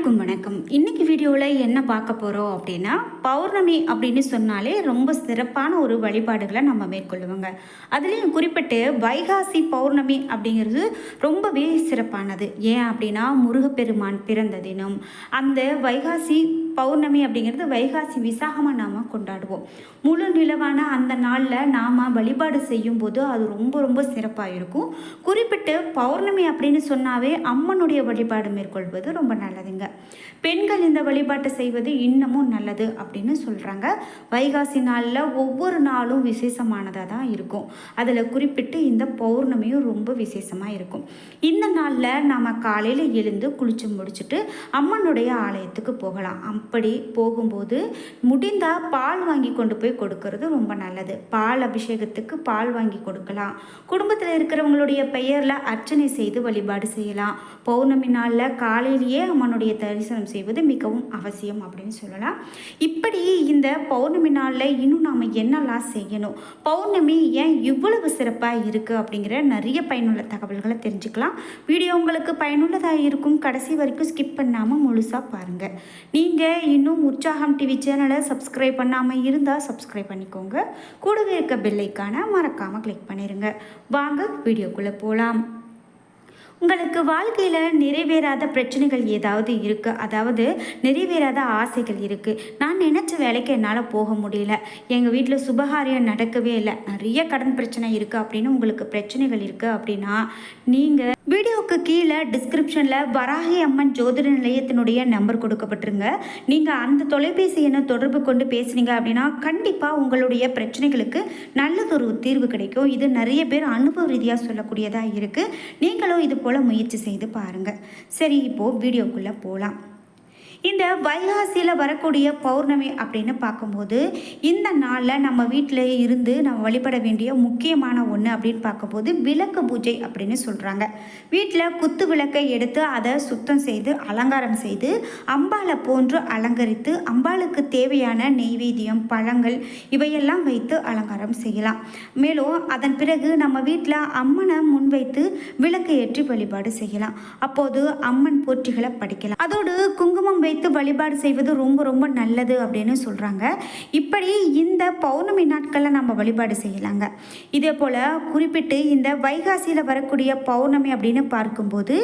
அனைவருக்கும் வணக்கம். இன்னைக்கு வீடியோவில் என்ன பார்க்க போகிறோம் அப்படின்னா பௌர்ணமி அப்படின்னு சொன்னாலே ரொம்ப சிறப்பான ஒரு வழிபாடுகளை நம்ம மேற்கொள்ளுவோங்க. அதுலேயும் குறிப்பிட்டு வைகாசி பௌர்ணமி அப்படிங்கிறது ரொம்பவே சிறப்பானது. ஏன் அப்படின்னா முருகப்பெருமான் பிறந்த தினம். அந்த வைகாசி பௌர்ணமி அப்படிங்கிறது வைகாசி விசாகமாக நாம் கொண்டாடுவோம். முழு நிலவான அந்த நாளில் நாம் வழிபாடு செய்யும்போது அது ரொம்ப ரொம்ப சிறப்பாக இருக்கும் குறிப்பிட்டு பௌர்ணமி அப்படின்னு சொன்னாவே அம்மனுடைய வழிபாடு மேற்கொள்வது ரொம்ப நல்லதுங்க. பெண்கள் இந்த வழிபாட்டை செய்வது இன்னமும் நல்லது அப்படின்னு சொல்கிறாங்க வைகாசி நாளில் ஒவ்வொரு நாளும் விசேஷமானதாக தான் இருக்கும். அதில் குறிப்பிட்டு இந்த பௌர்ணமியும் ரொம்ப விசேஷமாக இருக்கும். இந்த நாளில் நாம் காலையில் எழுந்து குளிச்சு முடிச்சுட்டு அம்மனுடைய ஆலயத்துக்கு போகலாம். அப்படி போகும்போது முடிந்தால் பால் வாங்கி கொண்டு போய் கொடுக்கறது ரொம்ப நல்லது. பால் அபிஷேகத்துக்கு பால் வாங்கி கொடுக்கலாம். குடும்பத்தில் இருக்கிறவங்களுடைய பெயரில் அர்ச்சனை செய்து வழிபாடு செய்யலாம். பௌர்ணமி நாளில் காலையிலேயே அம்மனுடைய தரிசனம் செய்வது மிகவும் அவசியம் அப்படின்னு சொல்லலாம். இப்படி இந்த பௌர்ணமி நாளில் இன்னும் நாம் என்னெல்லாம் செய்யணும்? பௌர்ணமி ஏன் இவ்வளவு சிறப்பாக இருக்குது அப்படிங்கிற நிறைய பயனுள்ள தகவல்களை தெரிஞ்சுக்கலாம். வீடியோ உங்களுக்கு பயனுள்ளதாக இருக்கும். கடைசி வரைக்கும் ஸ்கிப் பண்ணாமல் முழுசாக பாருங்கள் நீங்கள் இன்னும் உற்சாகம் டிவி சேனலை சப்ஸ்கிரைப் பண்ணாமல் இருந்தால் சப்ஸ்கிரைப் பண்ணிக்கோங்க. கூடவே இருக்க பெல்லைக்கான மறக்காமல் கிளிக் பண்ணிடுங்க வாங்க வீடியோக்குள்ளே போகலாம் உங்களுக்கு வாழ்க்கையில் நிறைவேறாத பிரச்சனைகள் ஏதாவது இருக்குது அதாவது நிறைவேறாத ஆசைகள் இருக்குது நான் நினச்ச வேலைக்கு என்னால் போக முடியல. எங்கள் வீட்டில் சுபகாரியம் நடக்கவே இல்லை. நிறைய கடன் பிரச்சனை இருக்குது அப்படின்னு உங்களுக்கு பிரச்சனைகள் இருக்குது அப்படின்னா நீங்கள் வீடியோவுக்கு கீழே டிஸ்கிரிப்ஷனில் வராகி அம்மன் ஜோதிட நிலையத்தினுடைய நம்பர் கொடுக்கப்பட்டிருங்க. நீங்கள் அந்த தொலைபேசி எண்ணை தொடர்பு கொண்டு பேசுனீங்க அப்படின்னா கண்டிப்பாக உங்களுடைய பிரச்சனைகளுக்கு நல்லதொரு தீர்வு கிடைக்கும். இது நிறைய பேர் அனுபவ ரீதியாக சொல்லக்கூடியதாக இருக்குது நீங்களும் இது போல் முயற்சி செய்து பாருங்கள் சரி இப்போது வீடியோக்குள்ளே போகலாம் இந்த வைகாசியில் வரக்கூடிய பௌர்ணமி அப்படின்னு பார்க்கும்போது இந்த நாளில் நம்ம வீட்டில் இருந்து நம்ம வழிபட வேண்டிய முக்கியமான ஒன்று அப்படின்னு பார்க்கும்போது விளக்கு பூஜை அப்படின்னு சொல்கிறாங்க வீட்டில் குத்து விளக்கை எடுத்து அதை சுத்தம் செய்து அலங்காரம் செய்து அம்பாளை போன்று அலங்கரித்து அம்பாளுக்கு தேவையான நெய்வேத்தியம் பழங்கள் இவையெல்லாம் வைத்து அலங்காரம் செய்யலாம். மேலும் அதன் பிறகு நம்ம வீட்டில் அம்மனை முன்வைத்து விளக்கு ஏற்றி வழிபாடு செய்யலாம். அப்போது அம்மன் போற்றிகளை படிக்கலாம். அதோடு குங்குமம் வைத்து வழிபாடு செய்வது ரொம்ப ரொம்ப நல்லது அப்படின்னு சொல்கிறாங்க இப்படி இந்த பௌர்ணமி நாட்களில் நம்ம வழிபாடு செய்யலாங்க. இதே போல் குறிப்பிட்டு இந்த வைகாசியில் வரக்கூடிய பௌர்ணமி அப்படின்னு பார்க்கும்போது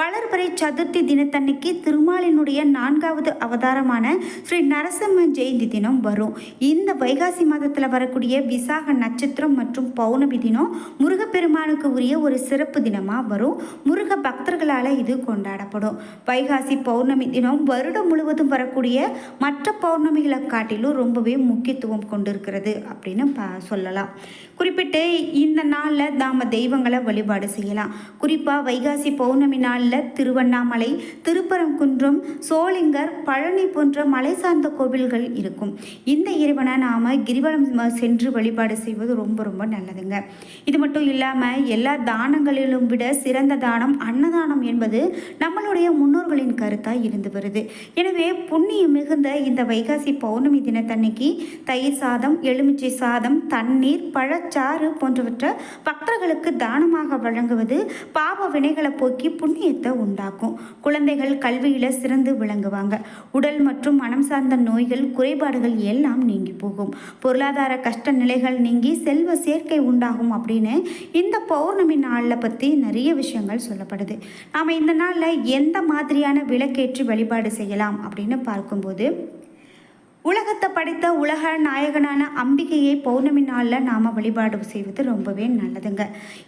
வளர்பறை சதுர்த்தி தினத்தன்னைக்கு திருமாலினுடைய நான்காவது அவதாரமான ஸ்ரீ நரசிம்ம ஜெயந்தி தினம் வரும். இந்த வைகாசி மாதத்தில் வரக்கூடிய விசாக நட்சத்திரம் மற்றும் பௌர்ணமி தினம் முருகப்பெருமானுக்கு உரிய ஒரு சிறப்பு தினமாக வரும். முருக பக்தர்களால் இது கொண்டாடப்படும். வைகாசி பௌர்ணமி தினம் வருடம் முழுவதும் வரக்கூடிய மற்ற பௌர்ணமிகளை காட்டிலும் ரொம்பவே முக்கியத்துவம் கொண்டிருக்கிறது அப்படின்னு சொல்லலாம். குறிப்பிட்டு இந்த நாளில் நாம் தெய்வங்களை வழிபாடு செய்யலாம். குறிப்பாக வைகாசி பௌர்ணமி நாளில் திருவண்ணாமலை திருப்பரங்குன்றம் சோளிங்கர் பழனி போன்ற மலை சார்ந்த கோவில்கள் இருக்கும். இந்த இறைவனை நாம் கிரிவலம் சென்று வழிபாடு செய்வது ரொம்ப ரொம்ப நல்லதுங்க. இது மட்டும் இல்லாமல் எல்லா தானங்களிலும் விட சிறந்த தானம் அன்னதானம் என்பது நம்மளுடைய முன்னோர்களின் கருத்தாக இருந்து வருது. எனவே புண்ணியம் மிகுந்த இந்த வைகாசி பௌர்ணமி தினத்தன்னைக்கு தயிர் சாதம் எலுமிச்சை சாதம் தண்ணீர் பழச்சாறு போன்றவற்றை பக்தர்களுக்கு தானமாக வழங்குவது பாவ வினைகளை போக்கி புண்ணியத்தை உண்டாக்கும். குழந்தைகள் கல்வியில் சிறந்து விளங்குவாங்க. உடல் மற்றும் மனம் சார்ந்த நோய்கள் குறைபாடுகள் எல்லாம் நீங்கி போகும். பொருளாதார கஷ்ட நிலைகள் நீங்கி செல்வ சேர்க்கை உண்டாகும் அப்படின்னு இந்த பௌர்ணமி நாளில் பற்றி நிறைய விஷயங்கள் சொல்லப்படுது. நாம் இந்த நாளில் எந்த மாதிரியான விளக்கேற்றி வழிபாடு செய்யலாம் அப்படின்னு பார்க்கும்போது உலகத்தை படைத்த உலக நாயகனான அம்பிகையை பௌர்ணமி நாளில் நாம் வழிபாடு செய்வது ரொம்பவே நல்லதுங்க.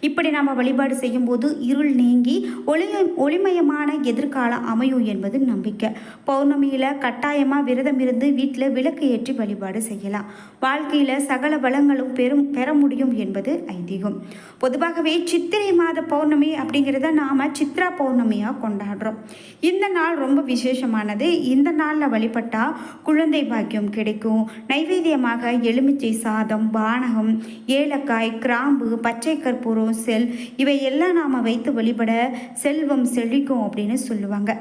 இப்படி நாம் வழிபாடு செய்யும்போது இருள் நீங்கி ஒளி ஒளிமயமான எதிர்காலம் அமையும் என்பது நம்பிக்கை. பௌர்ணமியில் கட்டாயமாக விரதம் இருந்து வீட்டில் விளக்கு ஏற்றி வழிபாடு செய்யலாம். வாழ்க்கையில் சகல வளங்களும் பெரும் பெற முடியும் என்பது ஐதீகம். பொதுவாகவே சித்திரை மாத பௌர்ணமி அப்படிங்கிறத நாம் சித்ரா பௌர்ணமியாக கொண்டாடுறோம். இந்த நாள் ரொம்ப விசேஷமானது. இந்த நாளில் வழிபட்டால் குழந்தை பாக்கியம் ஆரோக்கியம் கிடைக்கும். நைவேத்தியமாக எலுமிச்சை சாதம் பானகம் ஏலக்காய் கிராம்பு பச்சை கற்பூரம் செல் இவை எல்லாம் நாம் வைத்து வழிபட செல்வம் செழிக்கும் அப்படின்னு சொல்லுவாங்க.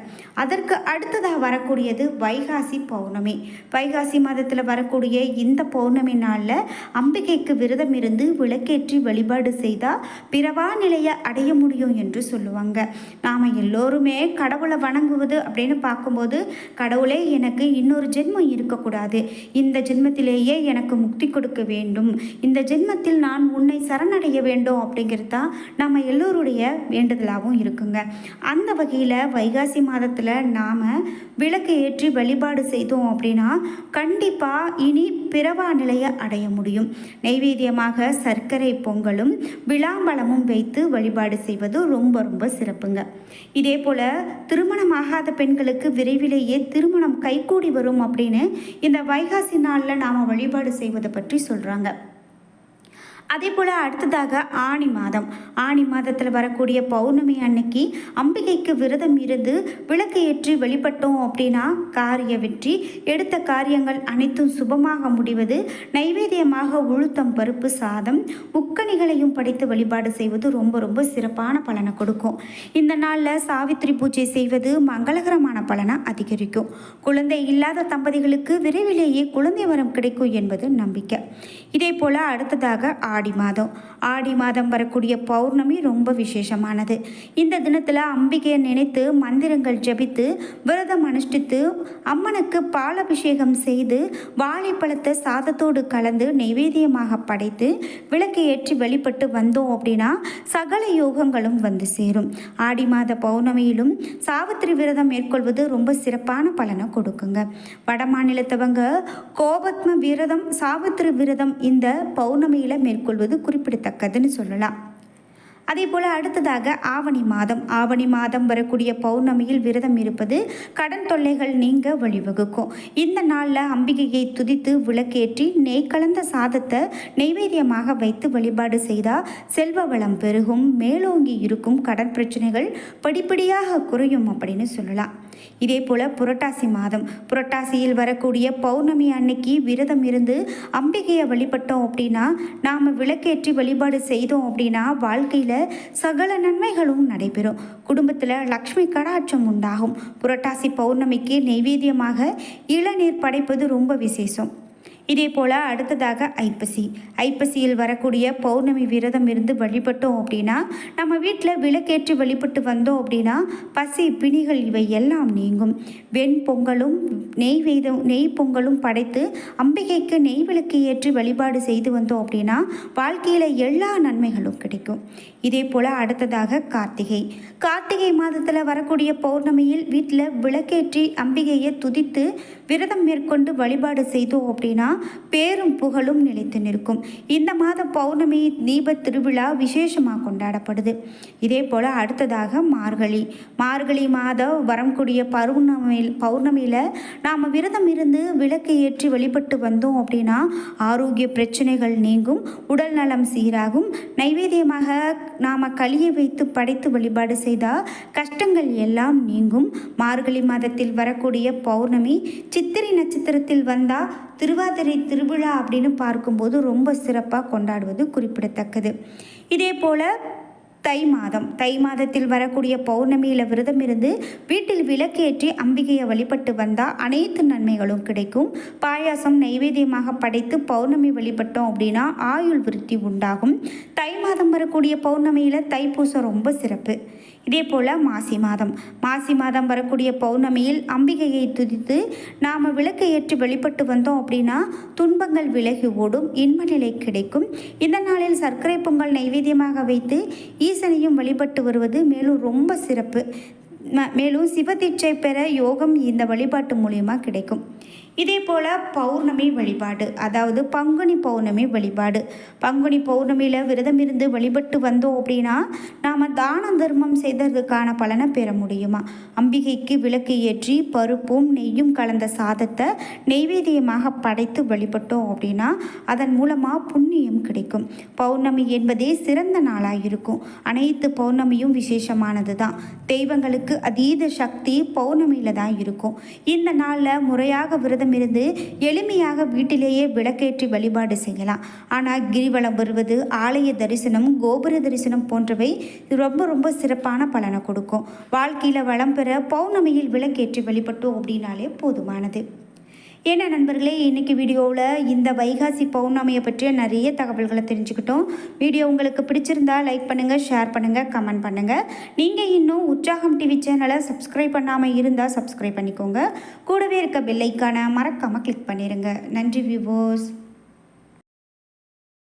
அதற்கு அடுத்ததாக வரக்கூடியது வைகாசி பௌர்ணமி. வைகாசி மாதத்தில் வரக்கூடிய இந்த பௌர்ணமி நாளில் அம்பிகைக்கு விரதம் இருந்து விளக்கேற்றி வழிபாடு செய்தால் பிறவா நிலையை அடைய முடியும் என்று சொல்லுவாங்க. நாம் எல்லோருமே கடவுளை வணங்குவது அப்படின்னு பார்க்கும்போது கடவுளே எனக்கு இன்னொரு ஜென்மம் இருக்கக்கூடாது. இந்த ஜென்மத்திலேயே எனக்கு முக்தி கொடுக்க வேண்டும். இந்த ஜென்மத்தில் நான் உன்னை சரணடைய வேண்டும் அப்படிங்கிறது தான் நம்ம எல்லோருடைய வேண்டுதலாகவும் இருக்குங்க. அந்த வகையில் வைகாசி மாதத்தில் நாம் விளக்கு ஏற்றி வழிபாடு செய்தோம் அப்படின்னா கண்டிப்பாக இனி பிறவா நிலையை அடைய முடியும். நைவேத்தியமாக சர்க்கரை பொங்கலும் விளாம்பழமும் வைத்து வழிபாடு செய்வது ரொம்ப ரொம்ப சிறப்புங்க. இதே போல் திருமணமாகாத பெண்களுக்கு விரைவிலேயே திருமணம் கைகூடி வரும் அப்படின்னு இந்த வைகாசி நாளில் நாம் வழிபாடு செய்வதை பற்றி சொல்கிறாங்க அதே போல் அடுத்ததாக ஆணி மாதம். ஆணி மாதத்தில் வரக்கூடிய பௌர்ணமி அன்னைக்கு அம்பிகைக்கு விரதம் இருந்து விளக்கு ஏற்றி வெளிப்பட்டோம் அப்படின்னா காரிய வெற்றி. எடுத்த காரியங்கள் அனைத்தும் சுபமாக முடிவது நைவேத்தியமாக உளுத்தம் பருப்பு சாதம் உக்கணிகளையும் படைத்து வழிபாடு செய்வது ரொம்ப ரொம்ப சிறப்பான பலனை கொடுக்கும். இந்த நாளில் சாவித்திரி பூஜை செய்வது மங்களகரமான பலனை அதிகரிக்கும். குழந்தை இல்லாத தம்பதிகளுக்கு விரைவிலேயே குழந்தை வரம் கிடைக்கும் என்பது நம்பிக்கை. இதே போல் அடுத்ததாக ஆடி மாதம். ஆடி மாதம் வரக்கூடிய பௌர்ணமி ரொம்ப விசேஷமானது. இந்த தினத்தில் அம்பிகையை நினைத்து மந்திரங்கள் ஜபித்து விரதம் அனுஷ்டித்து அம்மனுக்கு பாலபிஷேகம் செய்து வாழைப்பழத்தை சாதத்தோடு கலந்து நைவேத்தியமாக படைத்து விளக்கு ஏற்றி வெளிப்பட்டு வந்தோம் அப்படின்னா சகல யோகங்களும் வந்து சேரும். ஆடி மாத பௌர்ணமியிலும் சாவித்திரி விரதம் மேற்கொள்வது ரொம்ப சிறப்பான பலனை கொடுக்குங்க. வட மாநிலத்தவங்க கோபத்ம விரதம் சாவித்திரி விரதம் இந்த பௌர்ணமியில் மேற்கொள்வது குறிப்பிடத்தக்கதுன்னு சொல்லலாம். அதே போல் அடுத்ததாக ஆவணி மாதம். ஆவணி மாதம் வரக்கூடிய பௌர்ணமியில் விரதம் இருப்பது கடன் தொல்லைகள் நீங்க வழிவகுக்கும். இந்த நாளில் அம்பிகையை துதித்து விளக்கேற்றி நெய் கலந்த சாதத்தை நெய்வேத்தியமாக வைத்து வழிபாடு செய்தால் செல்வ வளம் பெருகும் மேலோங்கி இருக்கும் கடன் பிரச்சனைகள் படிப்படியாக குறையும் அப்படின்னு சொல்லலாம். இதே போல் புரட்டாசி மாதம். புரட்டாசியில் வரக்கூடிய பௌர்ணமி அன்னைக்கு விரதம் இருந்து அம்பிகையை வழிபட்டோம் அப்படின்னா நாம் விளக்கேற்றி வழிபாடு செய்தோம் அப்படின்னா வாழ்க்கையில் சகல நன்மைகளும் நடைபெறும். குடும்பத்தில் லக்ஷ்மி கடாட்சம் உண்டாகும். புரட்டாசி பௌர்ணமிக்கு நெய்வேத்தியமாக இளநீர் படைப்பது ரொம்ப விசேஷம். இதே போல் அடுத்ததாக ஐப்பசி. ஐப்பசியில் வரக்கூடிய பௌர்ணமி விரதம் இருந்து வழிபட்டோம் அப்படின்னா நம்ம வீட்டில் விளக்கேற்றி வழிபட்டு வந்தோம் அப்படின்னா பசி பிணிகள் இவை எல்லாம் நீங்கும். வெண் பொங்கலும் நெய் வேதம் நெய் பொங்கலும் படைத்து அம்பிகைக்கு நெய் விளக்கு ஏற்றி வழிபாடு செய்து வந்தோம் அப்படின்னா வாழ்க்கையில் எல்லா நன்மைகளும் கிடைக்கும். இதே போல் அடுத்ததாக கார்த்திகை. கார்த்திகை மாதத்தில் வரக்கூடிய பௌர்ணமியில் வீட்டில் விளக்கேற்றி அம்பிகையை துதித்து விரதம் மேற்கொண்டு வழிபாடு செய்தோம் அப்படின்னா பேரும் புகழும் நிலைத்து நிற்கும். இந்த மாத பௌர்ணமி தீப திருவிழா விசேஷமாக கொண்டாடப்படுது. இதே போல் அடுத்ததாக மார்கழி. மார்கழி மாதம் வரக்கூடிய பௌர்ணமி பௌர்ணமியில் நாம் விரதம் இருந்து விளக்கு ஏற்றி வழிபட்டு வந்தோம் அப்படின்னா ஆரோக்கிய பிரச்சனைகள் நீங்கும் உடல் நலம் சீராகும். நைவேத்தியமாக நாம் களியை வைத்து படைத்து வழிபாடு செய்தால் கஷ்டங்கள் எல்லாம் நீங்கும். மார்கழி மாதத்தில் வரக்கூடிய பௌர்ணமி சித்திரை நட்சத்திரத்தில் வந்தால் திருவாதிரை திருவிழா அப்படின்னு பார்க்கும்போது ரொம்ப சிறப்பாக கொண்டாடுவது குறிப்பிடத்தக்கது. இதே போல் தை மாதம் தை மாதத்தில் வரக்கூடிய பௌர்ணமியில் விரதம் இருந்து வீட்டில் விளக்கேற்றி அம்பிகையை வழிபட்டு வந்தால் அனைத்து நன்மைகளும் கிடைக்கும். பாயாசம் நைவேத்தியமாக படைத்து பௌர்ணமி வழிபட்டோம் அப்படின்னா ஆயுள் விருத்தி உண்டாகும். தை மாதம் வரக்கூடிய பௌர்ணமியில் தைப்பூசம் ரொம்ப சிறப்பு. இதே போல் மாசி மாதம். மாசி மாதம் வரக்கூடிய பௌர்ணமியில் அம்பிகையை துதித்து நாம் விளக்கை ஏற்றி வெளிப்பட்டு வந்தோம் அப்படின்னா துன்பங்கள் விலகி ஓடும் இன்ப நிலை கிடைக்கும். இந்த நாளில் சர்க்கரை பொங்கல் நைவேத்தியமாக வைத்து ஈசனையும் வழிபட்டு வருவது மேலும் ரொம்ப சிறப்பு. மேலும் சிவதீட்சை பெற யோகம் இந்த வழிபாட்டு மூலியமாக கிடைக்கும். இதே போல் பௌர்ணமி வழிபாடு அதாவது பங்குனி பௌர்ணமி வழிபாடு. பங்குனி பௌர்ணமியில் விரதம் இருந்து வழிபட்டு வந்தோம் அப்படின்னா நாம் தான தர்மம் செய்ததுக்கான பலனை பெற முடியுமா? அம்பிகைக்கு விளக்கு ஏற்றி பருப்பும் நெய்யும் கலந்த சாதத்தை நெய்வேதியமாக படைத்து வழிபட்டோம் அப்படின்னா அதன் மூலமாக புண்ணியம் கிடைக்கும். பௌர்ணமி என்பதே சிறந்த நாளாக இருக்கும். அனைத்து பௌர்ணமியும் விசேஷமானது தான் தெய்வங்களுக்கு அதீத சக்தி பௌர்ணமியில் தான் இருக்கும். இந்த நாளில் முறையாக விரதம் விரதமிருந்து எளிமையாக வீட்டிலேயே விளக்கேற்றி வழிபாடு செய்யலாம். ஆனால் கிரிவலம் வருவது ஆலய தரிசனம் கோபுர தரிசனம் போன்றவை ரொம்ப ரொம்ப சிறப்பான பலனை கொடுக்கும். வாழ்க்கையில் வளம் பெற பௌர்ணமியில் விளக்கேற்றி வழிபட்டோம் அப்படின்னாலே போதுமானது. என்ன நண்பர்களே இன்றைக்கி வீடியோவில் இந்த வைகாசி பௌர்ணமியை பற்றிய நிறைய தகவல்களை தெரிஞ்சுக்கிட்டோம். வீடியோ உங்களுக்கு பிடிச்சிருந்தா லைக் பண்ணுங்கள் ஷேர் பண்ணுங்கள் கமெண்ட் பண்ணுங்கள் நீங்கள் இன்னும் உற்சாகம் டிவி சேனலை சப்ஸ்கிரைப் பண்ணாமல் இருந்தால் சப்ஸ்கிரைப் பண்ணிக்கோங்க. கூடவே இருக்க பெல்லைக்கான மறக்காமல் கிளிக் பண்ணிடுங்க நன்றி வியூவர்ஸ்